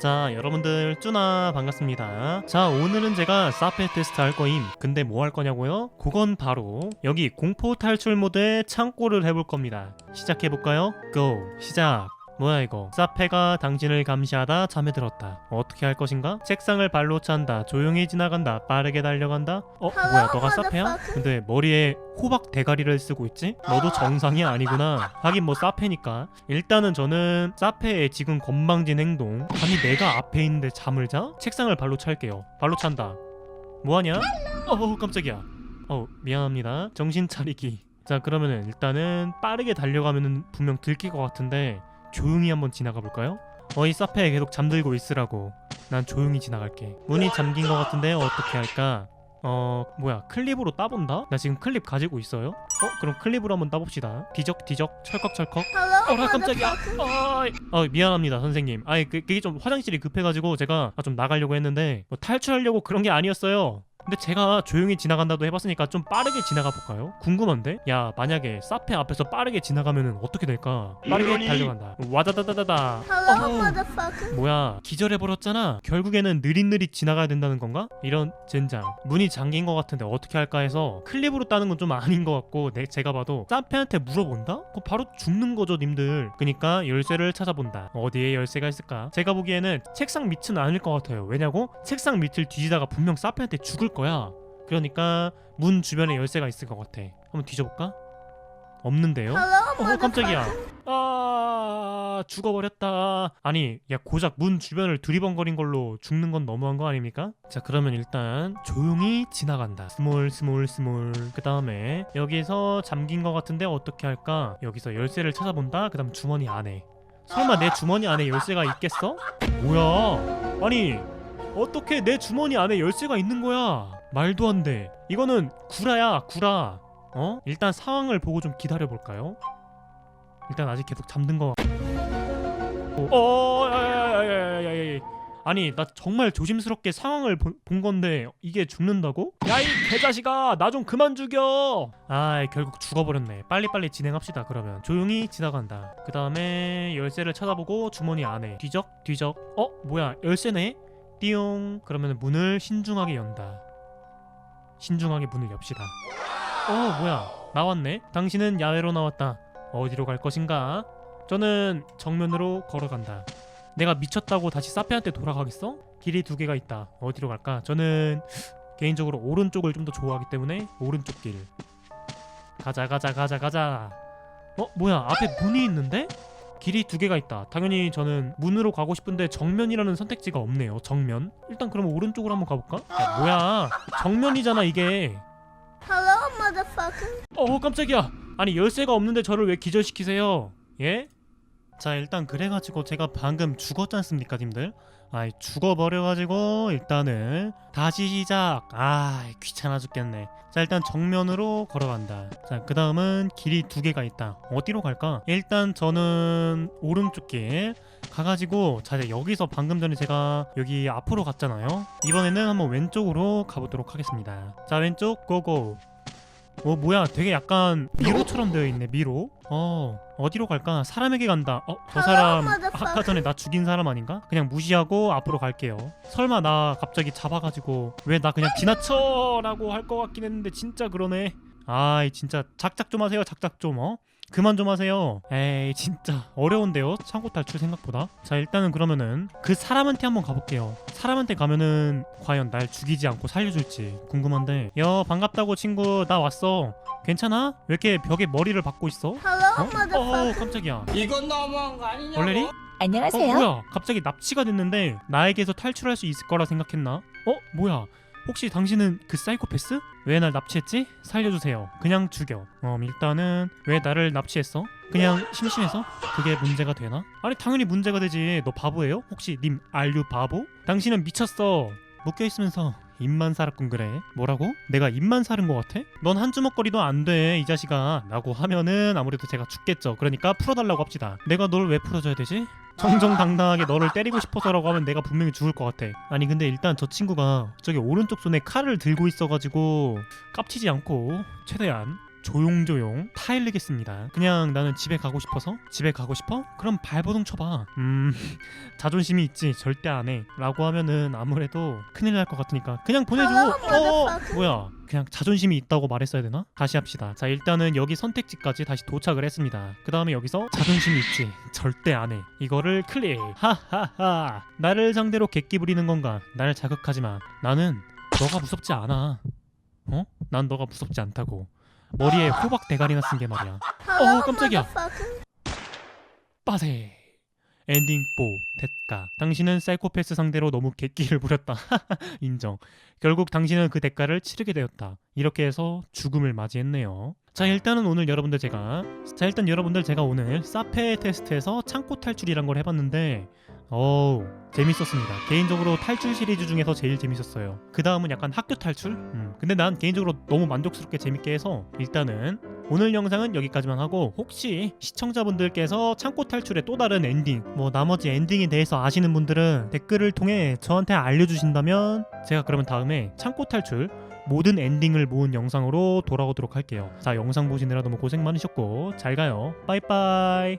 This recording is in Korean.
자 여러분들 쭈나 반갑습니다. 자 오늘은 제가 사페 테스트 할 거임. 근데 뭐 할 거냐고요? 그건 바로 여기 공포 탈출 모드의 창고를 해볼 겁니다. 시작해볼까요? 고! 시작 뭐야 이거? 사페가 당신을 감시하다 잠에 들었다. 어떻게 할 것인가? 책상을 발로 찬다. 조용히 지나간다. 빠르게 달려간다. 어 뭐야 너가 사페야? 근데 머리에 호박 대가리를 쓰고 있지? 너도 정상이 아니구나. 하긴 뭐 사페니까. 일단은 저는 사페의 지금 건방진 행동. 감히 내가 앞에 있는데 잠을 자? 책상을 발로 찰게요. 발로 찬다. 뭐하냐? 어우 깜짝이야. 어 미안합니다. 정신 차리기. 자 그러면은 일단은 빠르게 달려가면은 분명 들킬 것 같은데 조용히 한번 지나가 볼까요? 어이 사페 계속 잠들고 있으라고. 난 조용히 지나갈게. 문이 잠긴 것 같은데 어떻게 할까? 어 뭐야 클립으로 따본다? 나 지금 클립 가지고 있어요? 어 그럼 클립으로 한번 따봅시다. 뒤적뒤적 철컥철컥. 어라 깜짝이야. 어이. 어, 미안합니다 선생님. 아이 그, 그게 좀 화장실이 급해가지고 제가 아, 좀 나가려고 했는데 뭐 탈출하려고 그런 게 아니었어요 근데 제가 조용히 지나간다도 해봤으니까 좀 빠르게 지나가 볼까요? 궁금한데? 야 만약에 사페 앞에서 빠르게 지나가면은 어떻게 될까? 빠르게? 달려간다 와다다다다다 Hello, 어우. motherfucker. 뭐야 기절해버렸잖아 결국에는 느릿느릿 지나가야 된다는 건가? 이런 젠장 문이 잠긴 것 같은데 어떻게 할까 해서 클립으로 따는 건 좀 아닌 것 같고 내, 제가 봐도 사페한테 물어본다? 그거 바로 죽는 거죠 님들 그니까 열쇠를 찾아본다 어디에 열쇠가 있을까? 제가 보기에는 책상 밑은 아닐 것 같아요 왜냐고? 책상 밑을 뒤지다가 분명 사페한테 죽을 거야 그러니까 문 주변에 열쇠가 있을 것 같아 한번 뒤져볼까? 없는데요? 어 깜짝이야. 아 죽어버렸다 아니 야 고작 문 주변을 두리번거린 걸로 죽는 건 너무한 거 아닙니까? 자 그러면 일단 조용히 지나간다 스몰 스몰 스몰 그 다음에 여기서 잠긴 거 같은데 어떻게 할까? 여기서 열쇠를 찾아본다 그 다음 주머니 안에 설마 내 주머니 안에 열쇠가 있겠어? 뭐야 아니 어떻게 내 주머니 안에 열쇠가 있는 거야? 말도 안 돼. 이거는 구라야 구라. 어? 일단 상황을 보고 좀 기다려 볼까요? 일단 아직 계속 잠든 거 같고 어, 야야야야야야야 아니 나 정말 조심스럽게 상황을 보- 본 건데 이게 죽는다고? 야 이 개자식아 나 좀 그만 죽여. 아 결국 죽어버렸네. 빨리빨리 진행합시다 그러면. 조용히 지나간다. 그 다음에 열쇠를 찾아보고 주머니 안에 뒤적 뒤적. 어? 뭐야 열쇠네 띠용 그러면 문을 신중하게 연다. 신중하게 문을 엽시다. 어 뭐야? 나왔네? 당신은 야외로 나왔다. 어디로 갈 것인가? 저는 정면으로 걸어간다. 내가 미쳤다고 다시 사페한테 돌아가겠어? 길이 두 개가 있다. 어디로 갈까? 저는 개인적으로 오른쪽을 좀 더 좋아하기 때문에 오른쪽 길. 가자 가자 가자 가자. 어 뭐야? 앞에 문이 있는데? 길이 두 개가 있다 당연히 저는 문으로 가고 싶은데 정면이라는 선택지가 없네요 정면 일단 그럼 오른쪽으로 한번 가볼까? 야 뭐야 정면이잖아 이게 Hello, motherfucker. 어 깜짝이야 아니 열쇠가 없는데 저를 왜 기절시키세요 예? 자 일단 그래가지고 제가 방금 죽었지 않습니까 님들? 아이 죽어버려가지고 일단은 다시 시작. 아 귀찮아 죽겠네. 자 일단 정면으로 걸어간다. 자 그 다음은 길이 두 개가 있다. 어디로 갈까? 일단 저는 오른쪽 길 가가지고 자 이제 여기서 방금 전에 제가 여기 앞으로 갔잖아요. 이번에는 한번 왼쪽으로 가보도록 하겠습니다. 자 왼쪽 고고 어 뭐야. 되게 약간 미로처럼 되어 있네 미로. 어 어디로 갈까? 사람에게 간다. 어 저 사람 아까 전에 나 죽인 사람 아닌가? 그냥 무시하고 앞으로 갈게요. 설마 나 갑자기 잡아가지고 왜 나 그냥 지나쳐라고 할 것 같긴 했는데 진짜 그러네. 아이 진짜 작작 좀 하세요 작작 좀 어? 그만 좀 하세요 에이 진짜 어려운데요 창고 탈출 생각보다 자 일단은 그러면은 그 사람한테 한번 가볼게요 사람한테 가면은 과연 날 죽이지 않고 살려줄지 궁금한데 여 반갑다고 친구 나 왔어 괜찮아? 왜 이렇게 벽에 머리를 박고 있어? 어? Hello, 어. 깜짝이야 이건 너무한 거 아니냐고? 얼레리? 어 안녕하세요. 뭐야 갑자기 납치가 됐는데 나에게서 탈출할 수 있을 거라 생각했나? 어 뭐야 혹시 당신은 그 사이코패스? 왜 날 납치했지? 살려주세요 그냥 죽여 어 일단은 왜 나를 납치했어? 그냥 심심해서? 그게 문제가 되나? 아니 당연히 문제가 되지 너 바보예요? 혹시 님 알류 바보? 당신은 미쳤어 묶여 있으면서 입만 살았군 그래 뭐라고? 내가 입만 사른 것 같아? 넌 한 주먹거리도 안 돼 이 자식아 라고 하면은 아무래도 제가 죽겠죠 그러니까 풀어달라고 합시다 내가 널 왜 풀어줘야 되지? 정정당당하게 너를 때리고 싶어서라고 하면 내가 분명히 죽을 것 같아 아니 근데 일단 저 친구가 저기 오른쪽 손에 칼을 들고 있어가지고 깝치지 않고 최대한 조용조용 타일르겠습니다. 그냥 나는 집에 가고 싶어서 집에 가고 싶어? 그럼 발버둥 쳐봐. 음 자존심이 있지 절대 안 해. 라고 하면은 아무래도 큰일 날 것 같으니까 그냥 보내줘. 어 뭐야? 그냥 자존심이 있다고 말했어야 되나? 다시 합시다. 자 일단은 여기 선택지까지 다시 도착을 했습니다. 그 다음에 여기서 자존심이 있지 절대 안 해. 이거를 클릭. 하하하. 나를 상대로 객기 부리는 건가? 날 자극하지 마. 나는 너가 무섭지 않아. 어? 난 너가 무섭지 않다고. 머리에 호박 대가리나 쓴 게 말이야. 어, 깜짝이야. 빠세. 엔딩 뽀 대가. 당신은 사이코패스 상대로 너무 객기를 부렸다. 인정. 결국 당신은 그 대가를 치르게 되었다. 이렇게 해서 죽음을 맞이했네요. 자 일단은 오늘 여러분들 제가 자 일단 여러분들 제가 오늘 사페 테스트에서 창고 탈출이란 걸 해봤는데 어우 재밌었습니다. 개인적으로 탈출 시리즈 중에서 제일 재밌었어요. 그 다음은 약간 학교 탈출? 음, 근데 난 개인적으로 너무 만족스럽게 재밌게 해서 일단은 오늘 영상은 여기까지만 하고 혹시 시청자분들께서 창고 탈출의 또 다른 엔딩 뭐 나머지 엔딩에 대해서 아시는 분들은 댓글을 통해 저한테 알려주신다면 제가 그러면 다음에 창고 탈출 모든 엔딩을 모은 영상으로 돌아오도록 할게요. 자 영상 보시느라 너무 고생 많으셨고 잘 가요. 빠이빠이.